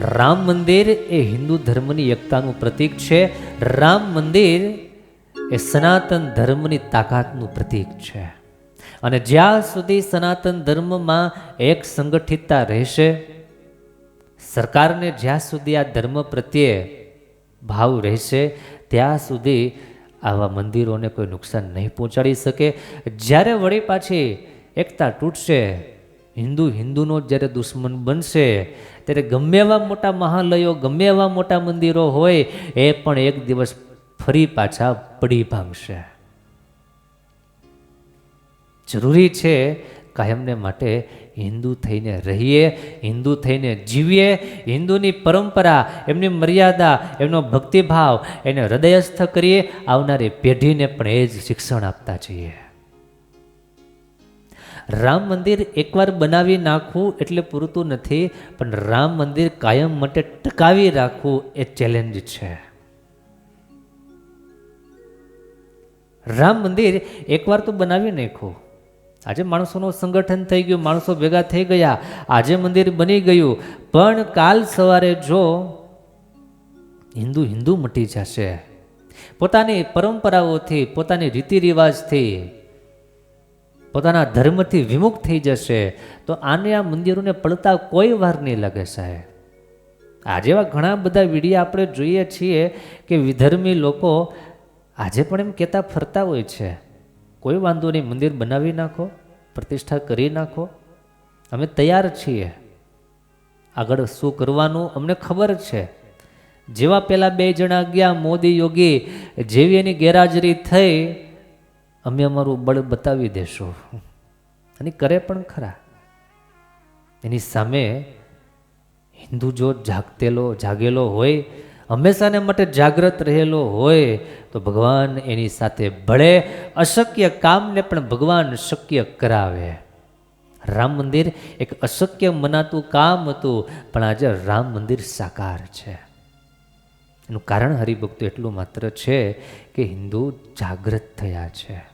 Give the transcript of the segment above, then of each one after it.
રામ મંદિર એ હિન્દુ ધર્મની એકતાનું પ્રતીક છે. રામ મંદિર એ સનાતન ધર્મની તાકાતનું પ્રતીક છે. અને જ્યાં સુધી સનાતન ધર્મમાં એક સંગઠિતતા રહેશે, સરકારને જ્યાં સુધી આ ધર્મ પ્રત્યે ભાવ રહેશે, ત્યાં સુધી આવા મંદિરોને કોઈ નુકસાન નહીં પહોંચાડી શકે. જ્યારે વળી પાછી એકતા તૂટશે હિન્દુ, હિન્દુનો જ્યારે દુશ્મન બનશે, ત્યારે ગમે એવા મોટા મહાલયો, ગમે એવા મોટા મંદિરો હોય, એ પણ એક દિવસ ફરી પાછા પડી ભાંગશે. જરૂરી છે કાયમને માટે હિન્દુ થઈને રહીએ, હિન્દુ થઈને જીવીએ, હિન્દુની પરંપરા, એમની મર્યાદા, એમનો ભક્તિભાવ એને હૃદયસ્થ કરીએ, આવનારી પેઢીને પણ એ જ શિક્ષણ આપતા જઈએ. રામ મંદિર એકવાર બનાવી નાખવું એટલે પૂરતું નથી, પણ રામ મંદિર કાયમ માટે ટકાવી રાખવું એ ચેલેન્જ છે. રામ મંદિર એકવાર તો બનાવી નાખ્યું. આજે માણસોનું સંગઠન થઈ ગયું, માણસો ભેગા થઈ ગયા, આજે મંદિર બની ગયું. પણ કાલ સવારે જો હિન્દુ હિન્દુ મટી જશે, પોતાની પરંપરાઓથી, પોતાની રીતિ રિવાજથી પોતાના ધર્મથી વિમુખ થઈ જશે, તો આને આ મંદિરોને પડતા કોઈ વાર નહીં લાગે સાહેબ. આજે એવા ઘણા બધા વિડીયા આપણે જોઈએ છીએ કે વિધર્મી લોકો આજે પણ એમ કહેતા ફરતા હોય છે, કોઈ વાંધો નહીં, મંદિર બનાવી નાખો, પ્રતિષ્ઠા કરી નાખો, અમે તૈયાર છીએ. આગળ શું કરવાનું અમને ખબર છે? જેવા પેલા બે જણા ગયા, મોદી યોગી, જેવી એની ગેરહાજરી થઈ અમે અમારું બળ બતાવી દેશું. અને કરે પણ ખરા. એની સામે હિન્દુ જો જાગતેલો, જાગેલો હોય, હંમેશાને માટે જાગ્રત રહેલો હોય, તો ભગવાન એની સાથે ભળે, અશક્ય કામને પણ ભગવાન શક્ય કરાવે. રામ મંદિર એક અશક્ય મનાતું કામ હતું, પણ આજે રામ મંદિર સાકાર છે. એનું કારણ હરિભક્તો એટલું માત્ર છે કે હિન્દુ જાગ્રત થયા છે.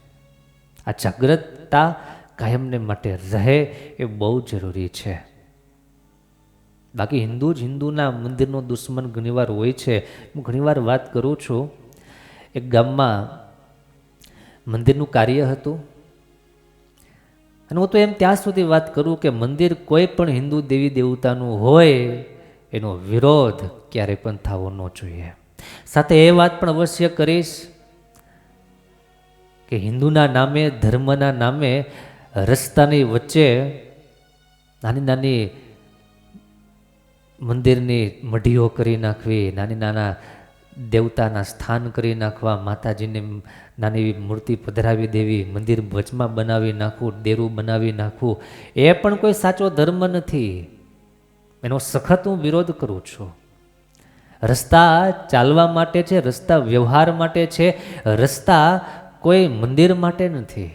આ જાગ્રતતા કાયમને માટે રહે એ બહુ જરૂરી છે. બાકી હિન્દુ જ હિન્દુના મંદિરનો દુશ્મન ઘણીવાર હોય છે. હું ઘણીવાર વાત કરું છું, એક ગામમાં મંદિરનું કાર્ય હતું. અને હું તો એમ ત્યાં સુધી વાત કરું કે મંદિર કોઈ પણ હિન્દુ દેવી દેવતાનું હોય, એનો વિરોધ ક્યારેય પણ થવો ન જોઈએ. સાથે એ વાત પણ અવશ્ય કરીશ કે હિન્દુના નામે, ધર્મના નામે, રસ્તાની વચ્ચે નાની નાની મંદિરની મઢીઓ કરી નાખવી, નાની નાના દેવતાના સ્થાન કરી નાખવા, માતાજીને નાની એવી મૂર્તિ પધરાવી દેવી, મંદિર વચમાં બનાવી નાખવું ડેરું બનાવી નાખવું, એ પણ કોઈ સાચો ધર્મ નથી. એનો સખત હું વિરોધ કરું છું. રસ્તા ચાલવા માટે છે, રસ્તા વ્યવહાર માટે છે, રસ્તા કોઈ મંદિર માટે નથી.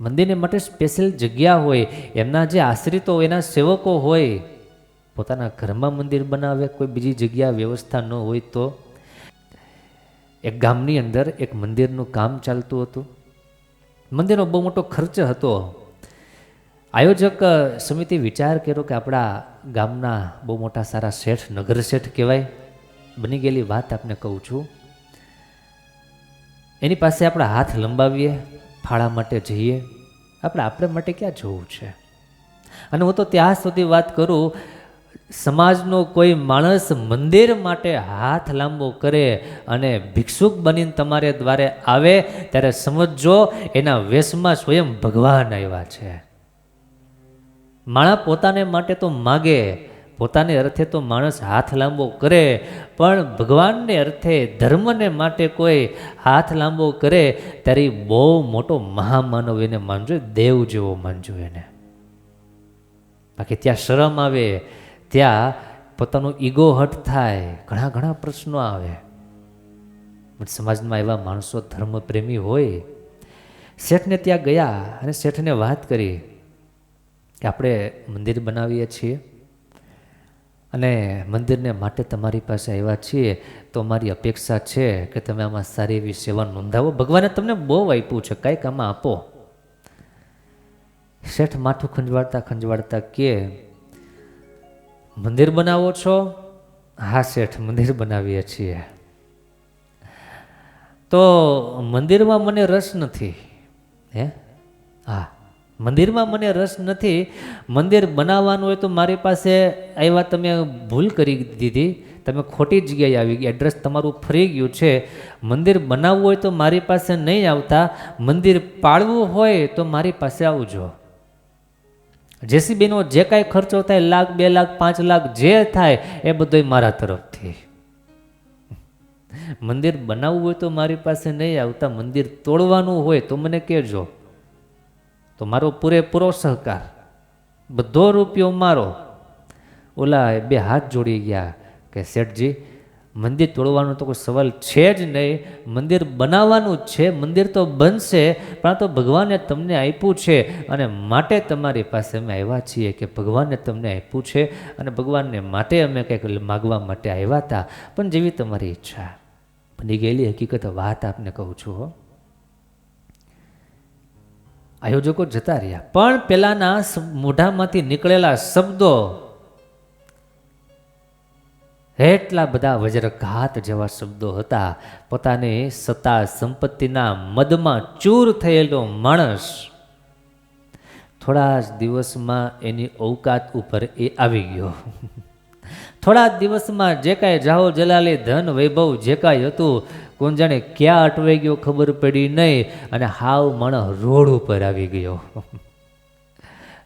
મંદિરને માટે સ્પેશિયલ જગ્યા હોય, એમના જે આશ્રિતો એના સેવકો હોય, પોતાના ઘરમાં મંદિર બનાવે, કોઈ બીજી જગ્યા વ્યવસ્થા ન હોય તો. એક ગામની અંદર એક મંદિરનું કામ ચાલતું હતું. મંદિરનો બહુ મોટો ખર્ચ હતો. આયોજક સમિતિ વિચાર કર્યો કે આપણા ગામના બહુ મોટા સારા શેઠ નગર શેઠ કહેવાય. બની ગયેલી વાત આપને કહું છું. એની પાસે આપણે હાથ લંબાવીએ, ફાળા માટે જઈએ. આપણે આપણે માટે ક્યાં જવું છે? અને હું તો ત્યાં સુધી વાત કરું, સમાજનો કોઈ માણસ મંદિર માટે હાથ લાંબો કરે અને ભિક્ષુક બનીને તમારે દ્વારે આવે, ત્યારે સમજજો, એના વેશમાં સ્વયં ભગવાન આવ્યા છે. માણસ પોતાને માટે તો માગે, પોતાને અર્થે તો માણસ હાથ લાંબો કરે પણ ભગવાનને અર્થે ધર્મને માટે કોઈ હાથ લાંબો કરે, ત્યારે બહુ મોટો મહામાનવ એને માનજો દેવ જેવો માનજો એને. બાકી ત્યાં શરમ આવે, ત્યાં પોતાનો ઈગો હટ થાય, ઘણા ઘણા પ્રશ્નો આવે. સમાજમાં એવા માણસો ધર્મપ્રેમી હોય. શેઠને ત્યાં ગયા અને શેઠને વાત કરી કે આપણે મંદિર બનાવીએ છીએ. અને મંદિરને માટે તમારી પાસે આવ્યા છીએ, તો અમારી અપેક્ષા છે કે તમે આમાં સારી એવી સેવા નોંધાવો. ભગવાને તમને બહુ આપ્યું છે. કાંઈક આમાં આપો. શેઠ માથું ખંજવાળતા ખંજવાળતા કે, મંદિર બનાવો છો? હા શેઠ, મંદિર બનાવીએ છીએ. તો મંદિરમાં મને રસ નથી. હે? હા. મંદિરમાં મને રસ નથી. મંદિર બનાવવાનું હોય તો મારી પાસે આવ્યા તમે ભૂલ કરી દીધી. તમે ખોટી જગ્યાએ આવી ગયા. એડ્રેસ તમારું ફરી ગયું છે. મંદિર બનાવવું હોય તો મારી પાસે નહીં આવતા. મંદિર પાળવું હોય તો મારી પાસે આવજો. જેસીબીનો જે કાંઈ ખર્ચો થાય, લાખ, બે લાખ, પાંચ લાખ જે થાય, એ બધોય મારા તરફથી. મંદિર બનાવવું હોય તો મારી પાસે નહીં આવતા. મંદિર તોડવાનું હોય તો મને કહેજો. તો મારો પૂરેપૂરો સહકાર. બધો રૂપિયો મારો. ઓલા બે હાથ જોડી ગયા કે, શેઠજી, મંદિર તોડવાનો તો કોઈ સવાલ છે જ નહીં. મંદિર બનાવવાનું જ છે, મંદિર તો બનશે, પણ તો ભગવાને તમને આપ્યું છે અને માટે તમારી પાસે અમે આવ્યા છીએ કે ભગવાને તમને આપ્યું છે અને ભગવાનને માટે અમે કંઈક માગવા માટે આવ્યા હતા. પણ જેવી તમારી ઈચ્છા. બની ગયેલી હકીકત વાત આપને કહું છું હો. આયોજકો જતા રહ્યા. પણ પેલાના મોઢામાંથી નીકળેલા શબ્દો એટલા બધા વજ્રઘાત જેવા શબ્દો હતા. પોતાને સત્તા સંપત્તિના મદમાં ચૂર થયેલો માણસ થોડા જ દિવસમાં એની અવકાત ઉપર એ આવી ગયો. થોડા દિવસમાં જે કાંઈ જાહો જલાલી, ધન, વૈભવ જે કાંઈ હતું કોણ જાણે ક્યાં અટવાઈ ગયો ખબર પડી નહીં અને હાવ માણસ રોડ ઉપર આવી ગયો.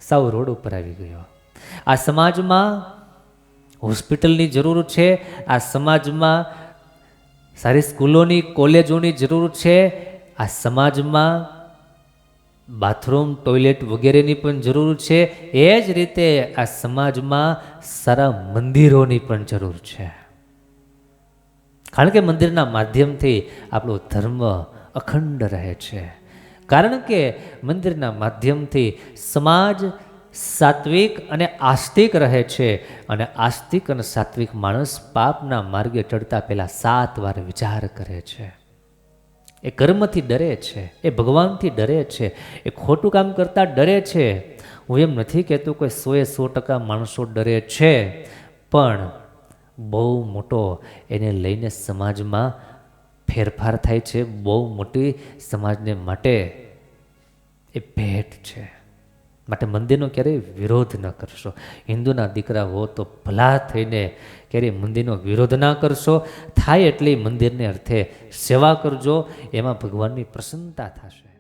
સાવ રોડ ઉપર આવી ગયો. આ સમાજમાં હોસ્પિટલની જરૂર છે, આ સમાજમાં સારી સ્કૂલોની, કોલેજોની જરૂર છે, આ સમાજમાં બાથરૂમ, ટોયલેટ વગેરેની પણ જરૂર છે, એ જ રીતે આ સમાજમાં સારા મંદિરોની પણ જરૂર છે. કારણ કે મંદિરના માધ્યમથી આપણો ધર્મ અખંડ રહે છે. કારણ કે મંદિરના માધ્યમથી સમાજ સાત્વિક અને આસ્તિક રહે છે અને આસ્તિક અને સાત્વિક માણસ પાપના માર્ગે ચડતા પહેલાં સાત વાર વિચાર કરે છે. એ કર્મથી ડરે છે, એ ભગવાનથી ડરે છે, એ ખોટું કામ કરતાં ડરે છે. હું એમ નથી કહેતો કોઈ સોએ સો ટકા માણસો ડરે છે, પણ બહુ મોટો એને લઈને સમાજમાં ફેરફાર થાય છે. બહુ મોટી સમાજને માટે એ ભેટ છે. માટે મંદિરનો ક્યારેય વિરોધ ન કરશો. હિન્દુના દીકરા હો તો ભલા થઈને ક્યારેય મંદિરનો વિરોધ ના કરશો. થાય એટલે મંદિરને અર્થે સેવા કરજો. એમાં ભગવાનની પ્રસન્નતા થશે.